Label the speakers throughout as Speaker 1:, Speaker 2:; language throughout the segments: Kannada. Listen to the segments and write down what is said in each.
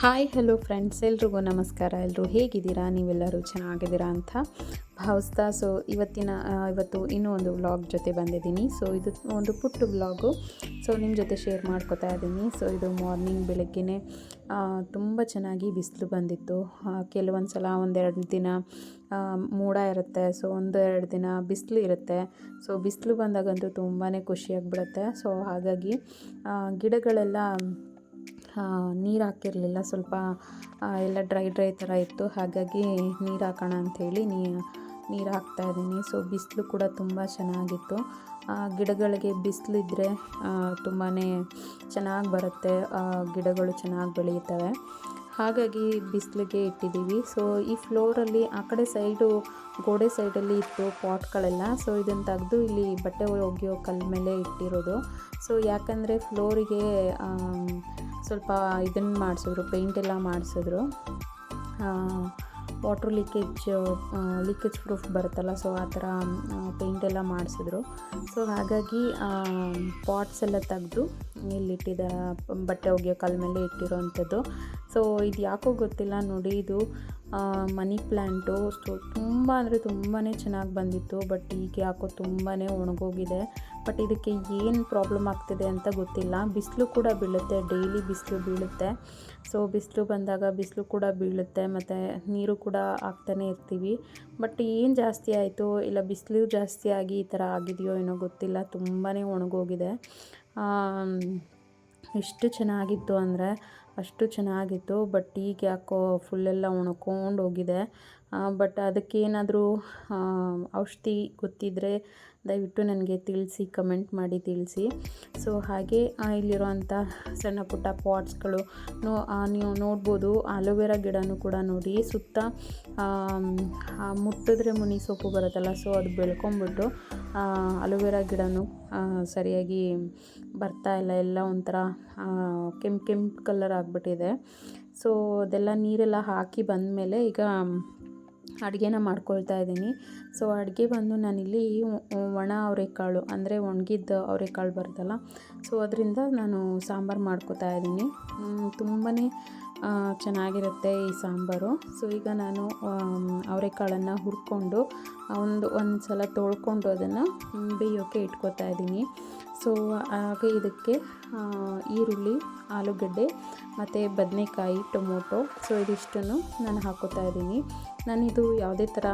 Speaker 1: ಹಲೋ ಫ್ರೆಂಡ್ಸ್ ಎಲ್ರಿಗೂ ನಮಸ್ಕಾರ. ಎಲ್ಲರೂ ಹೇಗಿದ್ದೀರಾ? ನೀವೆಲ್ಲರೂ ಚೆನ್ನಾಗಿದ್ದೀರಾ ಅಂತ ಭಾವಿಸ್ತಾ ಸೊ ಇವತ್ತಿನ ಇವತ್ತು ಇನ್ನೂ ಒಂದು ವ್ಲಾಗ್ ಜೊತೆ ಬಂದಿದ್ದೀನಿ. ಸೊ ಇದು ಒಂದು ಪುಟ್ಟ ವ್ಲಾಗು ಸೊ ನಿಮ್ಮ ಜೊತೆ ಶೇರ್ ಮಾಡ್ಕೊತಾ ಇದ್ದೀನಿ. ಸೊ ಇದು ಮಾರ್ನಿಂಗ್ ಬೆಳಗ್ಗೆನೆ ತುಂಬ ಚೆನ್ನಾಗಿ ಬಿಸಿಲು ಬಂದಿತ್ತು. ಕೆಲವೊಂದು ಸಲ ಒಂದೆರಡು ದಿನ ಮೋಡ ಇರುತ್ತೆ. ಸೊ ಒಂದು ಎರಡು ದಿನ ಬಿಸಿಲು ಇರುತ್ತೆ. ಸೊ ಬಿಸಿಲು ಬಂದಾಗಂತೂ ತುಂಬಾ ಖುಷಿಯಾಗಿಬಿಡುತ್ತೆ. ಸೊ ಹಾಗಾಗಿ ಗಿಡಗಳೆಲ್ಲ ನೀರು ಹಾಕಿರಲಿಲ್ಲ. ಸ್ವಲ್ಪ ಎಲ್ಲ ಡ್ರೈ ಡ್ರೈ ಥರ ಇತ್ತು. ಹಾಗಾಗಿ ನೀರು ಹಾಕೋಣ ಅಂಥೇಳಿ ನೀ, ನೀರು ಹಾಕ್ತಾ ಇದ್ದೀನಿ. ಸೊ ಬಿಸಿಲು ಕೂಡ ತುಂಬ ಚೆನ್ನಾಗಿತ್ತು. ಗಿಡಗಳಿಗೆ ಬಿಸಿಲಿದ್ರೆ ತುಂಬಾ ಚೆನ್ನಾಗಿ ಬರುತ್ತೆ. ಗಿಡಗಳು ಚೆನ್ನಾಗಿ ಬೆಳೆಯುತ್ತವೆ. ಹಾಗಾಗಿ ಬಿಸಿಲಿಗೆ ಇಟ್ಟಿದ್ದೀವಿ. ಸೊ ಈ ಫ್ಲೋರಲ್ಲಿ ಆ ಕಡೆ ಸೈಡು ಗೋಡೆ ಸೈಡಲ್ಲಿ ಇತ್ತು ಪಾಟ್ಗಳೆಲ್ಲ ಸೊ ಇದನ್ನು ತೆಗೆದು ಇಲ್ಲಿ ಬಟ್ಟೆ ಒಗೆಯೋ ಕಲ್ ಮೇಲೆ ಇಟ್ಟಿರೋದು. ಸೊ ಯಾಕಂದರೆ ಫ್ಲೋರಿಗೆ ಸ್ವಲ್ಪ ಇದನ್ನು ಮಾಡಿಸಿದ್ರು ಪೇಂಟ್ ಎಲ್ಲ ಮಾಡಿಸಿದ್ರು. ವಾಟ್ರ್ ಲೀಕೇಜ್ ಲೀಕೇಜ್ ಪ್ರೂಫ್ ಬರುತ್ತಲ್ಲ ಸೊ ಆ ಥರ ಪೇಂಟ್ ಎಲ್ಲ ಮಾಡಿಸಿದ್ರು. ಸೊ ಹಾಗಾಗಿ ಪಾಟ್ಸ್ ಎಲ್ಲ ತೆಗೆದು ಇಲ್ಲಿಟ್ಟಿದ್ದ ಬಟ್ಟೆ ಒಗೆಯೋ ಕಲ್ಲ ಮೇಲೆ ಇಟ್ಟಿರೋವಂಥದ್ದು ಸೊ ಇದು ಯಾಕೋ ಗೊತ್ತಿಲ್ಲ ನೋಡಿ, ಇದು ಮನಿ ಪ್ಲ್ಯಾಂಟು ಸೊ ತುಂಬ ಅಂದರೆ ತುಂಬಾ ಚೆನ್ನಾಗಿ ಬಂದಿತ್ತು, ಬಟ್ ಈಗ ಯಾಕೋ ತುಂಬಾ ಒಣಗೋಗಿದೆ. ಬಟ್ ಇದಕ್ಕೆ ಏನು ಪ್ರಾಬ್ಲಮ್ ಆಗ್ತಿದೆ ಅಂತ ಗೊತ್ತಿಲ್ಲ. ಬಿಸಿಲು ಕೂಡ ಬೀಳುತ್ತೆ, ಡೈಲಿ ಬಿಸಿಲು ಬೀಳುತ್ತೆ. ಸೊ ಬಿಸಿಲು ಬಂದಾಗ ಬಿಸಿಲು ಕೂಡ ಬೀಳುತ್ತೆ, ಮತ್ತು ನೀರು ಕೂಡ ಹಾಕ್ತಾನೆ ಇರ್ತೀವಿ. ಬಟ್ ಏನು ಜಾಸ್ತಿ ಆಯಿತು, ಇಲ್ಲ ಬಿಸಿಲು ಜಾಸ್ತಿ ಆಗಿ ಈ ಥರ ಆಗಿದೆಯೋ ಏನೋ ಗೊತ್ತಿಲ್ಲ ತುಂಬಾ ಒಣಗೋಗಿದೆ. ಎಷ್ಟು ಚೆನ್ನಾಗಿತ್ತು ಅಂದರೆ ಅಷ್ಟು ಚೆನ್ನಾಗಿತ್ತು ಬಟ್ ಈಗ ಯಾಕೋ ಫುಲ್ಲೆಲ್ಲ ಒಣಕೊಂಡು ಹೋಗಿದೆ. ಬಟ್ ಅದಕ್ಕೇನಾದರೂ ಔಷಧಿ ಗೊತ್ತಿದ್ದರೆ ದಯವಿಟ್ಟು ನನಗೆ ತಿಳಿಸಿ ಕಮೆಂಟ್ ಮಾಡಿ ತಿಳಿಸಿ. ಸೊ ಹಾಗೆ ಇಲ್ಲಿರುವಂಥ ಸಣ್ಣ ಪುಟ್ಟ ಪಾಟ್ಸ್ಗಳು ನೋ ನೀವು ನೋಡ್ಬೋದು ಆಲೋವೆರಾ ಗಿಡನೂ ಕೂಡ ನೋಡಿ, ಸುತ್ತ ಮುಟ್ಟಿದ್ರೆ ಮುನಿ ಸೊಪ್ಪು ಬರುತ್ತಲ್ಲ ಸೊ ಅದು ಬೆಳ್ಕೊಂಬಿಟ್ಟು ಅಲೋವೆರಾ ಗಿಡನೂ ಸರಿಯಾಗಿ ಬರ್ತಾ ಇಲ್ಲ, ಎಲ್ಲ ಒಂಥರ ಕೆಂಪು ಕೆಂಪು ಕಲರ್ ಆಗಿಬಿಟ್ಟಿದೆ. ಸೊ ಅದೆಲ್ಲ ನೀರೆಲ್ಲ ಹಾಕಿ ಬಂದಮೇಲೆ ಈಗ ಅಡುಗೆನ ಮಾಡ್ಕೊಳ್ತಾ ಇದ್ದೀನಿ. ಸೊ ಅಡುಗೆ ಬಂದು ನಾನಿಲ್ಲಿ ಒಣ ಅವರೆಕಾಳು, ಅಂದರೆ ಒಣಗಿದ್ದ ಅವರೆಕಾಳು ಬರುತ್ತಲ್ಲ ಸೊ ಅದರಿಂದ ನಾನು ಸಾಂಬಾರು ಮಾಡ್ಕೋತಾ ಇದ್ದೀನಿ. ತುಂಬಾ ಚೆನ್ನಾಗಿರುತ್ತೆ ಈ ಸಾಂಬಾರು. ಸೊ ಈಗ ನಾನು ಅವರೆಕಾಳನ್ನು ಹುರ್ಕೊಂಡು ಒಂದು ಒಂದು ಸಲ ತೊಳ್ಕೊಂಡು ಅದನ್ನು ಬೇಯೋಕ್ಕೆ ಇಟ್ಕೊತಾ ಇದ್ದೀನಿ. ಸೊ ಹಾಗೆ ಇದಕ್ಕೆ ಈರುಳ್ಳಿ, ಆಲೂಗಡ್ಡೆ, ಮತ್ತು ಬದನೆಕಾಯಿ, ಟೊಮೊಟೊ, ಸೊ, ಇದಿಷ್ಟನ್ನು ನಾನು ಹಾಕೋತಾ ಇದ್ದೀನಿ. ನಾನಿದು ಯಾವುದೇ ಥರ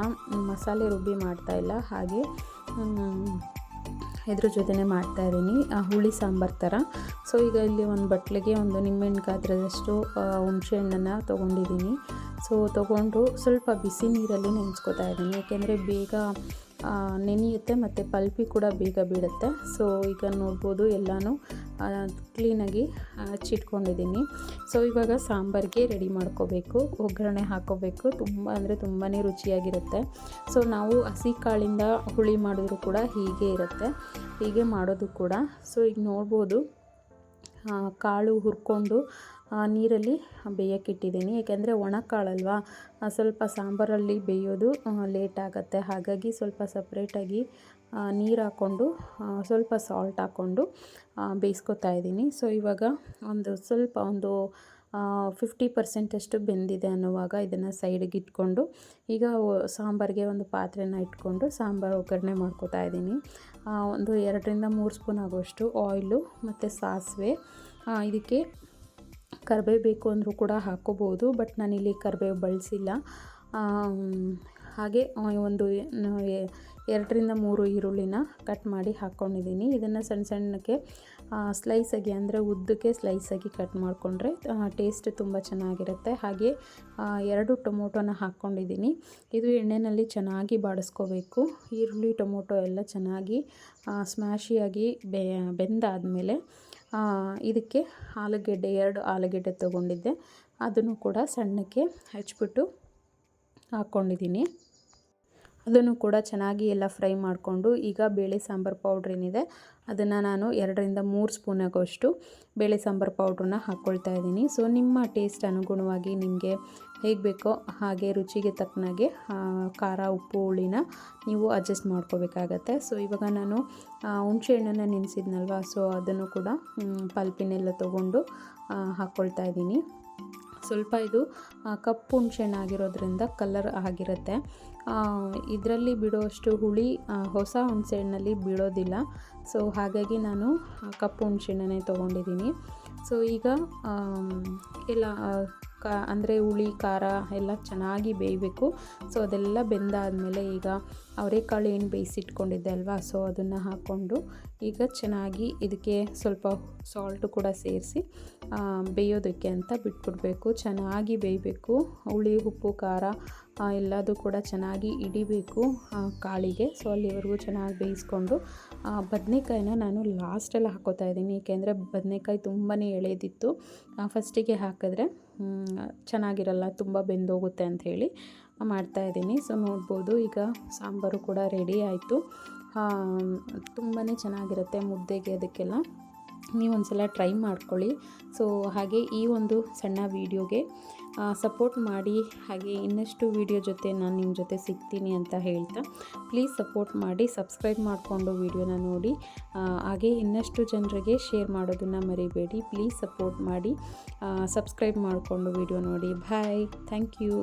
Speaker 1: ಮಸಾಲೆ ರುಬ್ಬಿ ಮಾಡ್ತಾ ಇಲ್ಲ, ಹಾಗೆ ಇದ್ರ ಜೊತೆನೇ ಮಾಡ್ತಾ ಇದ್ದೀನಿ ಹುಳಿ ಸಾಂಬಾರು ಥರ. ಸೊ ಈಗ ಇಲ್ಲಿ ಒಂದು ಬಟ್ಲಿಗೆ ಒಂದು ನಿಂಬೆಹಣ್ಣು ಗಾತ್ರದಷ್ಟು ಹುಣಸೆ ಹಣ್ಣನ್ನು ತೊಗೊಂಡಿದ್ದೀನಿ. ಸೊ ತೊಗೊಂಡು ಸ್ವಲ್ಪ ಬಿಸಿ ನೀರಲ್ಲಿ ನೆನೆಸ್ಕೊತಾ ಇದ್ದೀನಿ. ಏಕೆಂದರೆ ಬೇಗ ನೆನೆಯುತ್ತೆ ಮತ್ತು ಪಲ್ಪಿ ಕೂಡ ಬೇಗ ಬೀಳುತ್ತೆ. ಸೊ ಈಗ ನೋಡ್ಬೋದು ಎಲ್ಲನೂ ಕ್ಲೀನಾಗಿ ಹಚ್ಚಿಟ್ಕೊಂಡಿದ್ದೀನಿ. ಸೊ ಇವಾಗ ಸಾಂಬಾರಿಗೆ ರೆಡಿ ಮಾಡ್ಕೋಬೇಕು. ಒಗ್ಗರಣೆ ಹಾಕೋಬೇಕು. ತುಂಬ ಅಂದರೆ ತುಂಬಾ ರುಚಿಯಾಗಿರುತ್ತೆ. ಸೊ ನಾವು ಹಸಿ ಕಾಳಿಂದ ಹುಳಿ ಮಾಡಿದ್ರು ಕೂಡ ಹೀಗೆ ಇರುತ್ತೆ. ಹೀಗೆ ಮಾಡೋದು ಕೂಡ. ಸೊ ಈಗ ನೋಡ್ಬೋದು ಕಾಳು ಹುರ್ಕೊಂಡು ನೀರಲ್ಲಿ ಬೇಯಕ್ಕಿಟ್ಟಿದ್ದೀನಿ. ಏಕೆಂದರೆ ಒಣ ಕಾಳಲ್ವಾ? ಸ್ವಲ್ಪ ಸಾಂಬಾರಲ್ಲಿ ಬೇಯೋದು ಲೇಟ್ ಆಗುತ್ತೆ. ಹಾಗಾಗಿ ಸ್ವಲ್ಪ ಸಪ್ರೇಟಾಗಿ ನೀರು ಹಾಕ್ಕೊಂಡು ಸ್ವಲ್ಪ ಸಾಲ್ಟ್ ಹಾಕ್ಕೊಂಡು ಬೇಯಿಸ್ಕೊತಾ ಇದ್ದೀನಿ. ಸೊ ಇವಾಗ ಒಂದು ಸ್ವಲ್ಪ ಒಂದು ಫಿಫ್ಟಿ ಪರ್ಸೆಂಟಷ್ಟು ಬೆಂದಿದೆ ಅನ್ನುವಾಗ ಇದನ್ನು ಸೈಡಿಗೆ ಇಟ್ಕೊಂಡು, ಈಗ ಸಾಂಬಾರಿಗೆ ಒಂದು ಪಾತ್ರೆನ ಇಟ್ಕೊಂಡು ಸಾಂಬಾರು ಒಗ್ಗರಣೆ ಮಾಡ್ಕೊತಾ ಇದ್ದೀನಿ. ಒಂದು ಎರಡರಿಂದ ಮೂರು ಸ್ಪೂನ್ ಆಗುವಷ್ಟು ಆಯಿಲು ಮತ್ತು ಸಾಸಿವೆ ಇದಕ್ಕೆ ಕರಿಬೇವು ಬೇಕು ಅಂದರೂ ಕೂಡ ಹಾಕ್ಕೋಬೋದು ಬಟ್ ನಾನಿಲ್ಲಿ ಕರಿಬೇವು ಬಳಸಿಲ್ಲ. ಹಾಗೆ ಒಂದು ಎರಡರಿಂದ ಮೂರು ಈರುಳ್ಳಿನ ಕಟ್ ಮಾಡಿ ಹಾಕ್ಕೊಂಡಿದ್ದೀನಿ ಇದನ್ನು ಸಣ್ಣ ಸಣ್ಣಕ್ಕೆ ಸ್ಲೈಸಾಗಿ ಅಂದರೆ ಉದ್ದಕ್ಕೆ ಸ್ಲೈಸಾಗಿ ಕಟ್ ಮಾಡಿಕೊಂಡ್ರೆ ಟೇಸ್ಟ್ ತುಂಬ ಚೆನ್ನಾಗಿರುತ್ತೆ. ಹಾಗೆ ಎರಡು ಟೊಮೊಟೊನ ಹಾಕ್ಕೊಂಡಿದ್ದೀನಿ ಇದು ಎಣ್ಣೆಯಲ್ಲಿ ಚೆನ್ನಾಗಿ ಬಾಡಿಸ್ಕೋಬೇಕು. ಈರುಳ್ಳಿ, ಟೊಮೊಟೊ ಎಲ್ಲ ಚೆನ್ನಾಗಿ ಸ್ಮ್ಯಾಶಿಯಾಗಿ ಬೆಂದಾದಮೇಲೆ ಇದಕ್ಕೆ ಆಲೂಗೆಡ್ಡೆ, ಎರಡು ಆಲೂಗೆಡ್ಡೆ ತೊಗೊಂಡಿದ್ದೆ. ಅದನ್ನು ಕೂಡ ಸಣ್ಣಕ್ಕೆ ಹಚ್ಬಿಟ್ಟು ಹಾಕ್ಕೊಂಡಿದ್ದೀನಿ ಅದನ್ನು ಕೂಡ ಚೆನ್ನಾಗಿ ಎಲ್ಲ ಫ್ರೈ ಮಾಡಿಕೊಂಡು ಈಗ ಬೇಳೆ ಸಾಂಬಾರು ಪೌಡ್ರ್ ಏನಿದೆ ಅದನ್ನು ನಾನು ಎರಡರಿಂದ ಮೂರು ಸ್ಪೂನ್ ಆಗೋಷ್ಟು ಬೇಳೆ ಸಾಂಬಾರು ಪೌಡ್ರನ್ನ ಹಾಕ್ಕೊಳ್ತಾ ಇದ್ದೀನಿ. ಸೊ, ನಿಮ್ಮ ಟೇಸ್ಟ್ ಅನುಗುಣವಾಗಿ ನಿಮಗೆ ಹೇಗೆ ಬೇಕೋ ಹಾಗೆ ರುಚಿಗೆ ತಕ್ಕನಾಗೆ ಖಾರ, ಉಪ್ಪು, ಹುಳಿನ ನೀವು ಅಡ್ಜಸ್ಟ್ ಮಾಡ್ಕೋಬೇಕಾಗತ್ತೆ. ಸೊ, ಇವಾಗ ನಾನು ಹುಣಸೆಹಣ್ಣನ್ನು ಹುಣಸೆ ಹಣ್ಣನ್ನು ನೆನೆಸಿದ್ನಲ್ವ, ಸೊ ಅದನ್ನು ಕೂಡ ಪಲ್ಪಿನೆಲ್ಲ ತೊಗೊಂಡು ಹಾಕ್ಕೊಳ್ತಾ ಇದ್ದೀನಿ. ಸ್ವಲ್ಪ ಇದು ಕಪ್ಪು ಹುಣ್ಸೆಹಣ್ಣು ಆಗಿರೋದ್ರಿಂದ ಕಲರ್ ಆಗಿರುತ್ತೆ. ಇದರಲ್ಲಿ ಬಿಡೋಷ್ಟು ಹುಳಿ ಹೊಸ ಹುಣಸೆಹಣ್ಣಲ್ಲಿ ಬೀಳೋದಿಲ್ಲ. ಸೊ ಹಾಗಾಗಿ ನಾನು ಕಪ್ಪು ಹುಣಸೆಹಣ್ಣನ್ನೇ ತೊಗೊಂಡಿದ್ದೀನಿ. ಸೊ ಈಗ ಎಲ್ಲ ಕಾ, ಅಂದರೆ ಹುಳಿ, ಖಾರ ಎಲ್ಲ ಚೆನ್ನಾಗಿ ಬೇಯಬೇಕು. ಸೊ ಅದೆಲ್ಲ ಬೆಂದಾದಮೇಲೆ ಈಗ ಅವರೆಕಾಳು ಏನು ಬೇಯಿಸಿಟ್ಕೊಂಡಿದ್ದೆ ಅಲ್ವಾ? ಸೊ ಅದನ್ನು ಹಾಕ್ಕೊಂಡು ಈಗ ಚೆನ್ನಾಗಿ ಇದಕ್ಕೆ ಸ್ವಲ್ಪ ಸಾಲ್ಟು ಕೂಡ ಸೇರಿಸಿ ಬೇಯೋದಕ್ಕೆ ಅಂತ ಬಿಟ್ಬಿಡ್ಬೇಕು. ಚೆನ್ನಾಗಿ ಬೇಯಬೇಕು. ಹುಳಿ, ಉಪ್ಪು, ಖಾರ ಎಲ್ಲದು ಕೂಡ ಚೆನ್ನಾಗಿ ಹಿಡಿಬೇಕು ಕಾಳಿಗೆ. ಸೊ ಅಲ್ಲಿವರೆಗೂ ಚೆನ್ನಾಗಿ ಬೇಯಿಸ್ಕೊಂಡು ಬದನೆಕಾಯಿನ ನಾನು ಲಾಸ್ಟಲ್ಲಿ ಹಾಕೋತಾ ಇದ್ದೀನಿ. ಏಕೆಂದರೆ ಬದನೆಕಾಯಿ ತುಂಬಾ ಎಳೆದಿತ್ತು. ಫಸ್ಟಿಗೆ ಹಾಕಿದ್ರೆ ಚೆನ್ನಾಗಿರಲ್ಲ, ತುಂಬ ಬೆಂದೋಗುತ್ತೆ ಅಂಥೇಳಿ. ಮಾಡ್ತಾಯಿದ್ದೀನಿ ಸೊ ನೋಡ್ಬೋದು ಈಗ ಸಾಂಬಾರು ಕೂಡ ರೆಡಿ ಆಯಿತು. ತುಂಬಾ ಚೆನ್ನಾಗಿರುತ್ತೆ ಮುದ್ದೆಗೆ ಅದಕ್ಕೆಲ್ಲ. ನೀವು ಒಂದ್ಸಲ ಟ್ರೈ ಮಾಡ್ಕೊಳ್ಳಿ. ಸೊ ಹಾಗೆ ಈ ಒಂದು ಸಣ್ಣ ವೀಡಿಯೋಗೆ ಸಪೋರ್ಟ್ ಮಾಡಿ. ಹಾಗೆ ಇನ್ನಷ್ಟು ವೀಡಿಯೋ ಜೊತೆ ನಾನು ನಿಮ್ಮ ಜೊತೆ ಸಿಗ್ತೀನಿ ಅಂತ ಹೇಳ್ತಾ. ಪ್ಲೀಸ್ ಸಪೋರ್ಟ್ ಮಾಡಿ ಸಬ್ಸ್ಕ್ರೈಬ್ ಮಾಡಿಕೊಂಡು ವೀಡಿಯೋನ ನೋಡಿ. ಹಾಗೆ ಇನ್ನಷ್ಟು ಜನರಿಗೆ ಶೇರ್ ಮಾಡೋದನ್ನು ಮರಿಬೇಡಿ. ಪ್ಲೀಸ್ ಸಪೋರ್ಟ್ ಮಾಡಿ. ಸಬ್ಸ್ಕ್ರೈಬ್ ಮಾಡಿಕೊಂಡು ವೀಡಿಯೋ ನೋಡಿ. Bye thank you